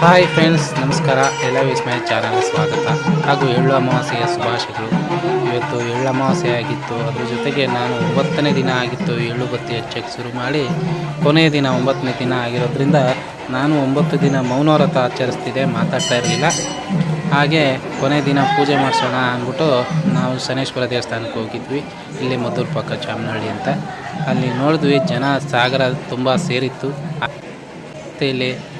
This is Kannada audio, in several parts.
ಹಾಯ್ ಫ್ರೆಂಡ್ಸ್ ನಮಸ್ಕಾರ. ಎಲ್ಲ ವಿಸ್ಮಯ ಚಾನಲ್ ಸ್ವಾಗತ. ಹಾಗೂ ಎಳ್ಳು ಅಮಾವಾಸ್ಯೆಯ ಶುಭಾಶಯಗಳು. ಇವತ್ತು ಎಳ್ಳು ಅಮಾವಾಸ್ಯೆ ಆಗಿತ್ತು. ಅದ್ರ ಜೊತೆಗೆ ನಾನು ಒಂಬತ್ತನೇ ದಿನ ಆಗಿತ್ತು ಏಳು ಬತ್ತಿ ಹಚ್ಚಕ್ಕೆ ಶುರು ಮಾಡಿ. ಕೊನೆಯ ದಿನ ಒಂಬತ್ತನೇ ದಿನ ಆಗಿರೋದ್ರಿಂದ ನಾನು ಒಂಬತ್ತು ದಿನ ಮೌನವ್ರತ ಆಚರಿಸ್ತಿದ್ದೆ ಮಾತಾಡ್ತಾ ಇರಲಿಲ್ಲ. ಹಾಗೆ ಕೊನೆ ದಿನ ಪೂಜೆ ಮಾಡಿಸೋಣ ಅಂದ್ಬಿಟ್ಟು ನಾವು ಶನೇಶ್ವರ ದೇವಸ್ಥಾನಕ್ಕೆ ಹೋಗಿದ್ವಿ. ಇಲ್ಲಿ ಮದ್ದೂರು ಪಕ್ಕ ಚಾಮನಹಳ್ಳಿ ಅಂತ. ಅಲ್ಲಿ ನೋಡಿದ್ವಿ ಜನ ಸಾಗರ ತುಂಬ ಸೇರಿತ್ತು. ಮತ್ತು ಇಲ್ಲಿ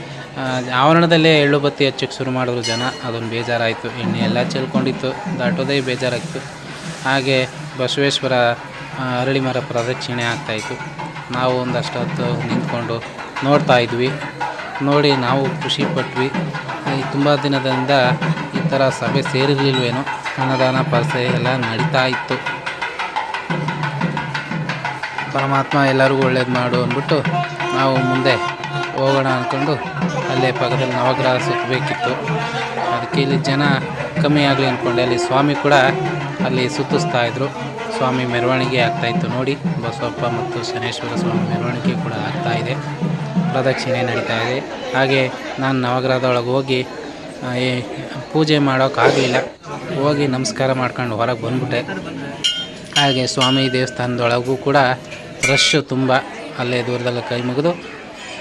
ಆವರಣದಲ್ಲೇ ಎಳ್ಳು ಬತ್ತಿ ಹಚ್ಚಕ್ಕೆ ಶುರು ಮಾಡಿದ್ರು ಜನ. ಅದೊಂದು ಬೇಜಾರಾಯಿತು. ಎಣ್ಣೆ ಎಲ್ಲ ಚೆಲ್ಕೊಂಡಿತ್ತು. ದಾಟೋದೇ ಬೇಜಾರಾಗಿತ್ತು ಹಾಗೆ ಬಸವೇಶ್ವರ ಅರಳಿ ಮರ ಪ್ರದಕ್ಷಿಣೆ ಆಗ್ತಾಯಿತ್ತು ನಾವು ಒಂದಷ್ಟು ಹೊತ್ತು ನಿಂತ್ಕೊಂಡು ನೋಡ್ತಾ ಇದ್ವಿ. ನೋಡಿ ನಾವು ಖುಷಿ ಪಟ್ವಿ. ತುಂಬ ದಿನದಿಂದ ಈ ಥರ ಸಭೆ ಸೇರಿರಲಿಲ್ವೇನೋ? ಅನ್ನದಾನ, ಪರಿಸೆ ಎಲ್ಲ ನಡೀತಾ ಇತ್ತು. ಪರಮಾತ್ಮ ಎಲ್ಲರಿಗೂ ಒಳ್ಳೇದು ಮಾಡು ಅಂದ್ಬಿಟ್ಟು ನಾವು ಮುಂದೆ ಹೋಗೋಣ ಅಂದ್ಕೊಂಡು ಅಲ್ಲೇ ಪಕ್ಕದಲ್ಲಿ ನವಗ್ರಹ ಸುತ್ತಬೇಕಿತ್ತು. ಅದಕ್ಕೆ ಇಲ್ಲಿ ಜನ ಕಮ್ಮಿ ಆಗಲಿ ಅಂದ್ಕೊಂಡೆ ಅಲ್ಲಿ ಸ್ವಾಮಿ ಕೂಡ ಅಲ್ಲಿ ಸುತ್ತಿಸ್ತಾ ಇದ್ದರು ಸ್ವಾಮಿ ಮೆರವಣಿಗೆ ಆಗ್ತಾಯಿತ್ತು ನೋಡಿ. ಬಸವಪ್ಪ ಮತ್ತು ಶನೇಶ್ವರ ಸ್ವಾಮಿ ಮೆರವಣಿಗೆ ಕೂಡ ಆಗ್ತಾ ಇದೆ. ಪ್ರದಕ್ಷಿಣೆ ನಡೀತಾ ಇದೆ. ಹಾಗೆ ನಾನು ನವಗ್ರಹದೊಳಗೆ ಹೋಗಿ ಪೂಜೆ ಮಾಡೋಕ್ಕಾಗಲಿಲ್ಲ ಹೋಗಿ ನಮಸ್ಕಾರ ಮಾಡ್ಕೊಂಡು ಹೊರಗೆ ಬಂದ್ಬಿಟ್ಟೆ. ಹಾಗೆ ಸ್ವಾಮಿ ದೇವಸ್ಥಾನದೊಳಗೂ ಕೂಡ ರಶ್ಶು ತುಂಬ. ಅಲ್ಲೇ ದೂರದಲ್ಲಿ ಕೈ ಮುಗಿದು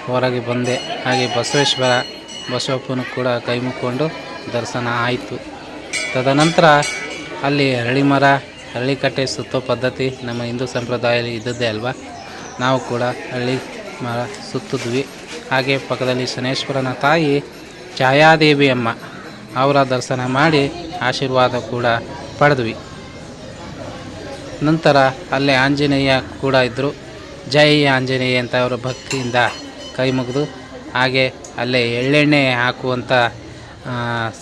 ಹೊರಗೆ ಬಂದೆ. ಹಾಗೆ ಬಸವೇಶ್ವರ ಬಸವಪ್ಪನ ಕೂಡ ಕೈ ಮುಕ್ಕೊಂಡು ದರ್ಶನ ಆಯಿತು. ತದನಂತರ ಅಲ್ಲಿ ಹರಳಿ ಮರ ಅರಳಿಕಟ್ಟೆ ಸುತ್ತೋ ಪದ್ಧತಿ ನಮ್ಮ ಹಿಂದೂ ಸಂಪ್ರದಾಯದಲ್ಲಿ ಇದ್ದದ್ದೇ ಅಲ್ವಾ? ನಾವು ಕೂಡ ಹಳ್ಳಿ ಮರ ಸುತ್ತಿದ್ವಿ. ಹಾಗೆ ಪಕ್ಕದಲ್ಲಿ ಶನೇಶ್ವರನ ತಾಯಿ ಛಾಯಾದೇವಿ ಅಮ್ಮ ಅವರ ದರ್ಶನ ಮಾಡಿ ಆಶೀರ್ವಾದ ಕೂಡ ಪಡೆದ್ವಿ. ನಂತರ ಅಲ್ಲೇ ಆಂಜನೇಯ ಕೂಡ ಇದ್ದರು ಜೈ ಆಂಜನೇಯ ಅಂತ ಅವರ ಭಕ್ತಿಯಿಂದ ಕೈ ಮುಗಿದು ಹಾಗೆ ಅಲ್ಲೇ ಎಳ್ಳೆಣ್ಣೆ ಹಾಕುವಂಥ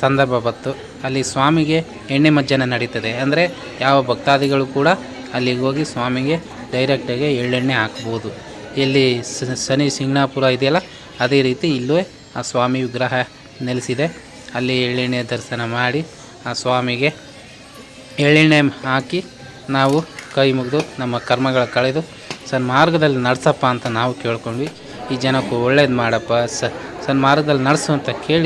ಸಂದರ್ಭ ಬಂತು. ಅಲ್ಲಿ ಸ್ವಾಮಿಗೆ ಎಣ್ಣೆ ಮಜ್ಜನ ನಡೀತದೆ. ಅಂದರೆ ಯಾವ ಭಕ್ತಾದಿಗಳು ಕೂಡ ಅಲ್ಲಿಗೆ ಹೋಗಿ ಸ್ವಾಮಿಗೆ ಡೈರೆಕ್ಟಾಗಿ ಎಳ್ಳೆಣ್ಣೆ ಹಾಕ್ಬೋದು. ಇಲ್ಲಿ ಶನಿ ಸಿಂಗ್ನಾಪುರ ಇದೆಯಲ್ಲ, ಅದೇ ರೀತಿ ಇಲ್ಲೂ ಆ ಸ್ವಾಮಿ ವಿಗ್ರಹ ನೆಲೆಸಿದೆ. ಅಲ್ಲಿ ಎಳ್ಳೆಣ್ಣೆ ದರ್ಶನ ಮಾಡಿ ಆ ಸ್ವಾಮಿಗೆ ಎಳ್ಳೆಣ್ಣೆ ಹಾಕಿ ನಾವು ಕೈ ಮುಗಿದು ನಮ್ಮ ಕರ್ಮಗಳ ಕಳೆದು ಸನ್ಮಾರ್ಗದಲ್ಲಿ ನಡೆಸಪ್ಪ ಅಂತ ನಾವು ಕೇಳ್ಕೊಂಡ್ವಿ. ಈ ಜನಕ್ಕೂ ಒಳ್ಳೇದು ಮಾಡಪ್ಪ. ಸ ಸನ್ಮಾರ್ಗದಲ್ಲಿ ನಡೆಸು ಅಂತ ಕೇಳಿ